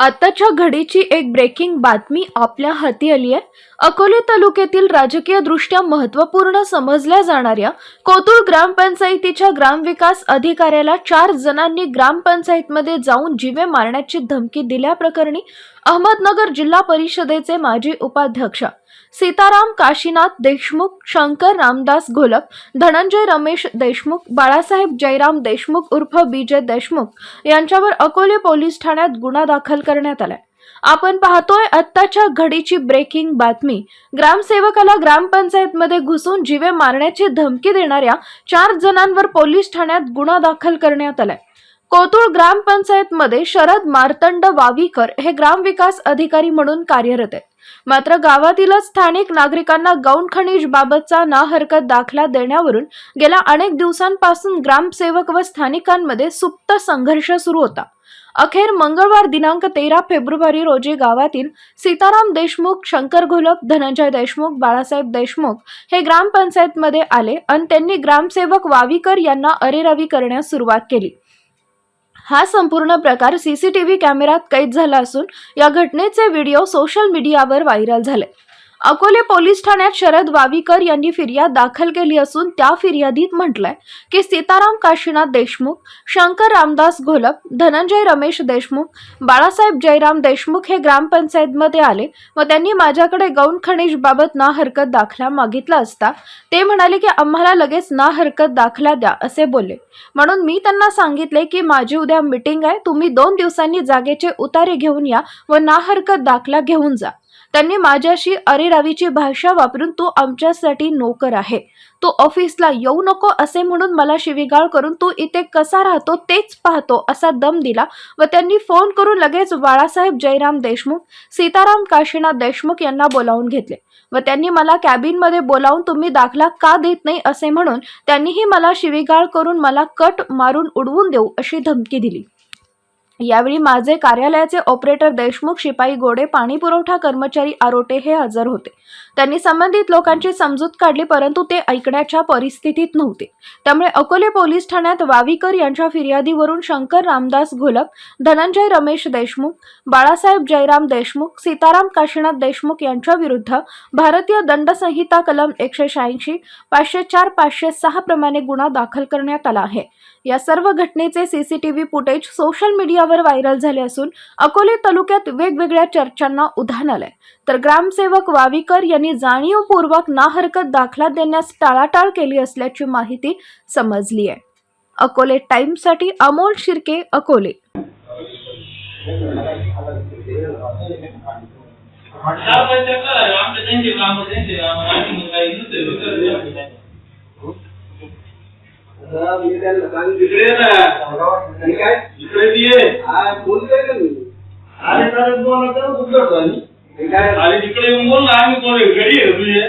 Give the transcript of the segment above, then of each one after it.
आताच्या घडीची एक ब्रेकिंग बातमी आपल्या हाती आली आहे. अकोले तालुक्यातील राजकीय दृष्ट्या महत्त्वपूर्ण समजल्या जाणाऱ्या कोतुळ ग्रामपंचायतीच्या ग्रामविकास अधिकाऱ्याला चार जणांनी ग्रामपंचायतमध्ये जाऊन जीवे मारण्याची धमकी दिल्याप्रकरणी अहमदनगर जिल्हा परिषदेचे माजी उपाध्यक्ष सीताराम काशीनाथ देशमुख शंकर रामदास घोलप धनंजय रमेश देशमुख बाळासाहेब जयराम देशमुख उर्फ बीजे देशमुख यांच्यावर अकोले पोलीस ठाण्यात गुन्हा दाखल करण्यात आलाय. आपण पाहतोय आत्ताच्या घडीची ब्रेकिंग बातमी. ग्रामसेवकाला ग्रामपंचायतमध्ये घुसून जीवे मारण्याची धमकी देणाऱ्या चार जणांवर पोलीस ठाण्यात गुन्हा दाखल करण्यात आलाय. कोतुळ ग्रामपंचायतमध्ये शरद मार्तंड वावीकर हे ग्रामविकास अधिकारी म्हणून कार्यरत आहेत. मात्र गावातीलच स्थानिक नागरिकांना गौण खनिज बाबतचा ना हरकत दाखला देण्यावरून गेल्या अनेक दिवसांपासून ग्रामसेवक व स्थानिकांमध्ये सुप्त संघर्ष सुरू होता. अखेर मंगळवार दिनांक तेरा फेब्रुवारी रोजी गावातील सीताराम देशमुख शंकर घोलप धनंजय देशमुख बाळासाहेब देशमुख हे ग्रामपंचायतमध्ये आले आणि त्यांनी ग्रामसेवक वावीकर यांना अरेरावी करण्यास सुरुवात केली. हा संपूर्ण प्रकार सीसीटीव्ही कॅमेऱ्यात कैद झाला असून या घटनेचे व्हिडिओ सोशल मीडियावर व्हायरल झाले. अकोले पोलीस ठाण्यात शरद वावीकर यांनी फिर्याद दाखल केली असून त्या फिर्यादीत म्हटलंय की सीताराम काशीनाथ देशमुख शंकर रामदास घोलप धनंजय रमेश देशमुख बाळासाहेब जयराम देशमुख हे ग्रामपंचायतमध्ये आले व त्यांनी माझ्याकडे गौण खनिज बाबत ना हरकत दाखला मागितला असता ते म्हणाले की आम्हाला लगेच ना हरकत दाखला द्या असे बोलले. म्हणून मी त्यांना सांगितले की माझी उद्या मीटिंग आहे तुम्ही दोन दिवसांनी जागेचे उतारे घेऊन या व ना हरकत दाखला घेऊन जा. त्यांनी माझ्याशी अरेरावीची भाषा वापरून तू आमच्यासाठी नोकर आहे. तू ऑफिसला येऊ नको असे म्हणून मला शिवीगाळ करून तू इथे कसा राहतो तेच पाहतो असा दम दिला व त्यांनी फोन करून लगेच बाळासाहेब जयराम देशमुख सीताराम काशीनाथ देशमुख यांना बोलावून घेतले व त्यांनी मला कॅबिनमध्ये बोलावून तुम्ही दाखला का देत नाही असे म्हणून त्यांनीही मला शिवीगाळ करून मला कट मारून उडवून देऊ अशी धमकी दिली. यावेळी माझे कार्यालयाचे ऑपरेटर देशमुख शिपाई गोडे पाणी पुरवठा कर्मचारी आरोटे हे हजर होते. त्यांनी संबंधित लोकांची समजूत काढली परंतु ते ऐकण्याच्या परिस्थितीत नव्हते. त्यामुळे अकोले पोलीस ठाण्यात वावीकर यांच्या फिर्यादीवरून शंकर रामदास घोलप धनंजय रमेश देशमुख बाळासाहेब जयराम देशमुख सीताराम काशीनाथ देशमुख यांच्या विरुद्ध भारतीय दंड संहिता कलम एकशे शहाऐंशी पाचशे चार पाचशे सहा प्रमाणे गुन्हा दाखल करण्यात आला आहे. या सर्व घटनेचे सीसीटीव्ही फुटेज सोशल मीडियावर व्हायरल झाले असून अकोले तालुक्यात वेगवेगळ्या चर्चांना उधाण आलंय. तर ग्रामसेवक वावीकर यांनी जाणीवपूर्वक ना हरकत दाखला देण्यास टाळाटाळ केली असल्याची माहिती समजली आहे. अकोले टाइम्ससाठी अमोल शिर्के अकोले. आमच्या त्यांचे काम ये तर बोला तर तिकडे येऊन बोल ना आम्ही कोण घरी आहे तुझे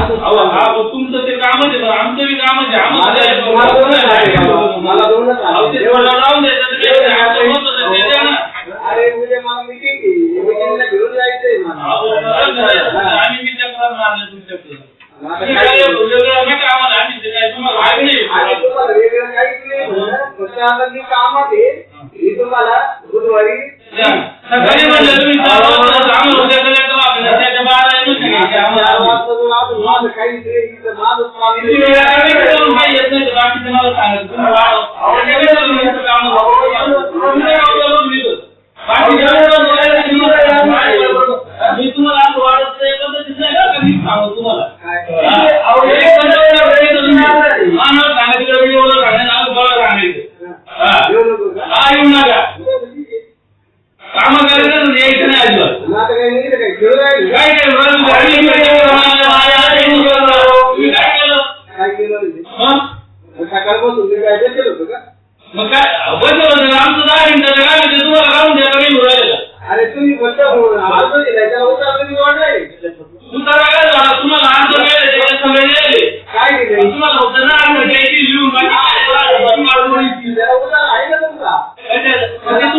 अहो, हा, पण तुमचं ते कामच आहे, आमचं बी कामच आहे. मला- मला दोनच आहे. मला दोनच आहे. अहो, राहून. आमचं Thank you.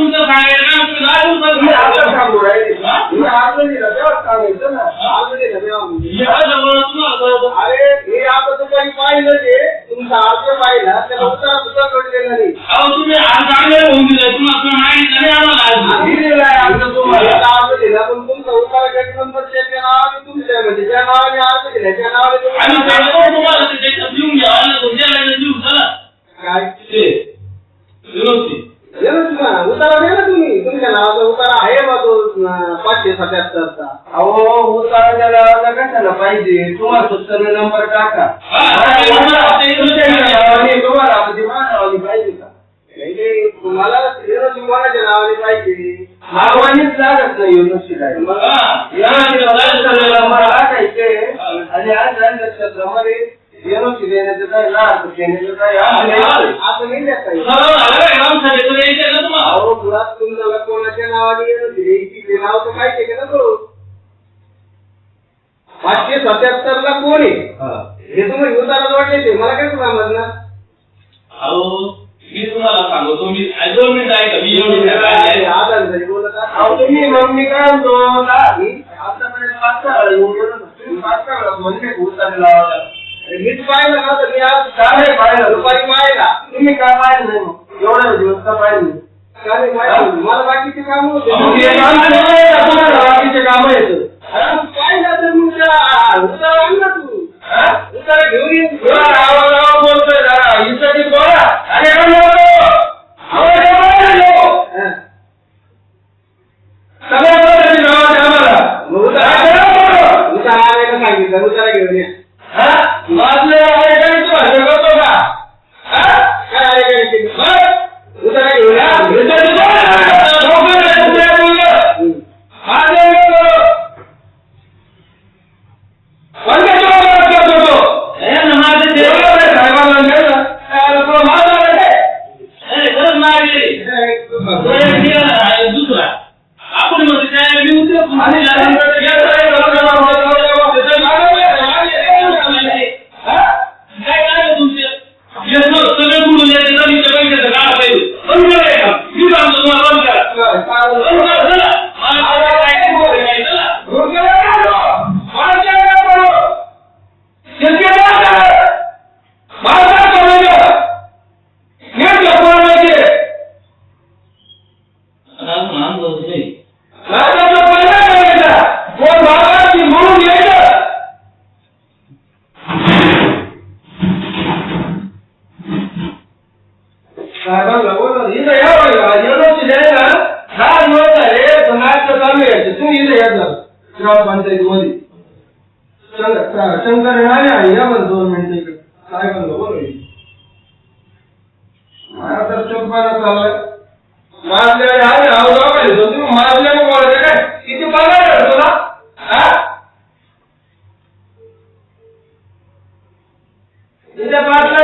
সুন্দর গাড়ি तुम्हाला फक्त नंबर टाका तुम्हाला म्हणजे मानावानी पाहिजे का तुम्हाला श्रीराजी महाराजा नावाने पाहिजे नावानेच लागत नाही नुसती मी तुम्हाला सांगतो मी दोन मिनिट आहे का? एवढी आहे मग मी काय म्हणतो? मी म्हणजे पाच पाहिलं ना तर मी आज काय नाही पाहिलं दुपारी पाहिला. तुम्ही काय पाहिलं नाही मग? एवढा दिवस का पाहिलं नाही? काय बाकीचे काम होते. बाकीचे काम येत काय पाहिलं तर मग त्या- तू বলছে দাদা ইন্টারভিউ করা আগে আমার पण आता चालू यायचं तुम्ही इथे येत ग्राम पंचायत मध्ये शंकर नाही या बरं दोन मिनिटं इकडे. काय म्हणलं बरं आता चोपाला चाललाय. मारल्याने आहे. येतो तुम्ही मारल्याने किती पगार तुला? हा? इथे पाटला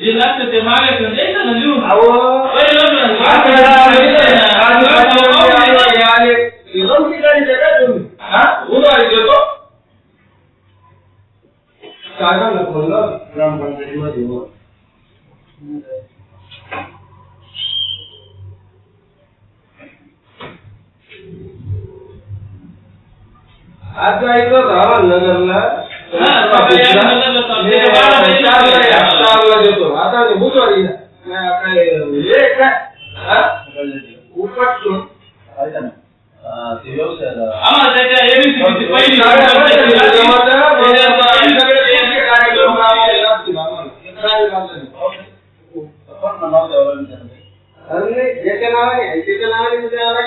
للأسف يا معلم ليس مجنون هو ولا لما يعني يظل كده تجدد ها وضع الجبهه تعالى لك والله رام بنجيما ديما आज जायचं रावण नगरला त्याच्या नावाने त्याच्या नावाने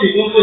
segundo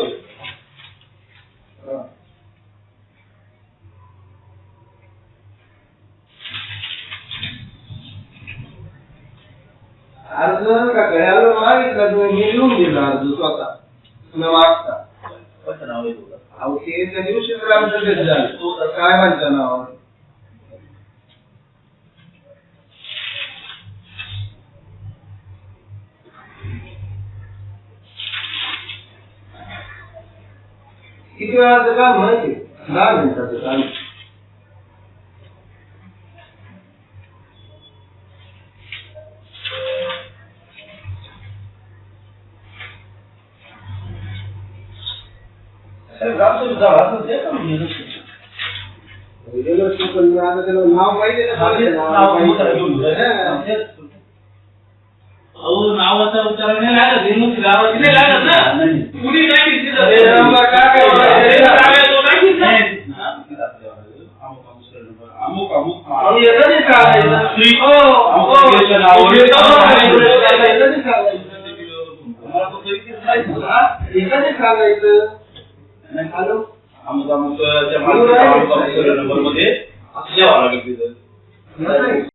अर्ज का घड्याला मागितला तुम्ही मी लिहून दिला अर्ज स्वतः? न वाचता. नाव आहे अहो ते त्या दिवशी तर आमचं झालं. काय म्हणता नाव? किती वेळा का माहिती दहा मिनिटाचं चालू ಅವ್ರು ನಾವು ಅಂತ ವಿಚಾರನೇ ಆಗದು ಇನ್ನು ಇಲ್ಲೇ ಆಗದ ಗುಡಿ ಅಮುಕ್ ಅಮುಕ್ ಕಾಲ इथं हॅलो आमचा आमचं नंबर मध्ये 直接往那个鼻。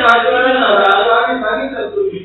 सांगितलं? आम्ही सांगितलं तुम्ही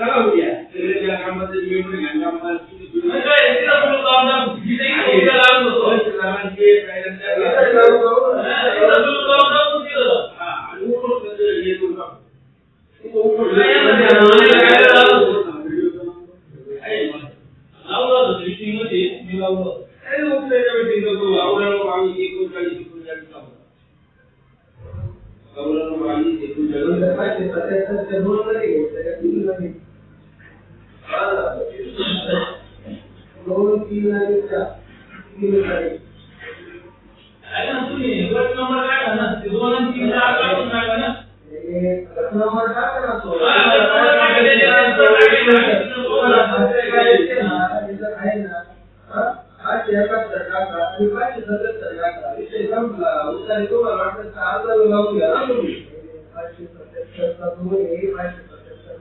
चला उद्या ग्रामपंचायती मिळून ग्रामपंचायती इथं चालू करू. पाचशे सत्याहत्तर ते दोन तीन आणि चार तीन नंबर काय ना, आहे ना, हा? पाचशे टाका आणि टाका. ना पाचशे दोन पाचशे सत्याहत्तरचा तीन आहे, पाचशे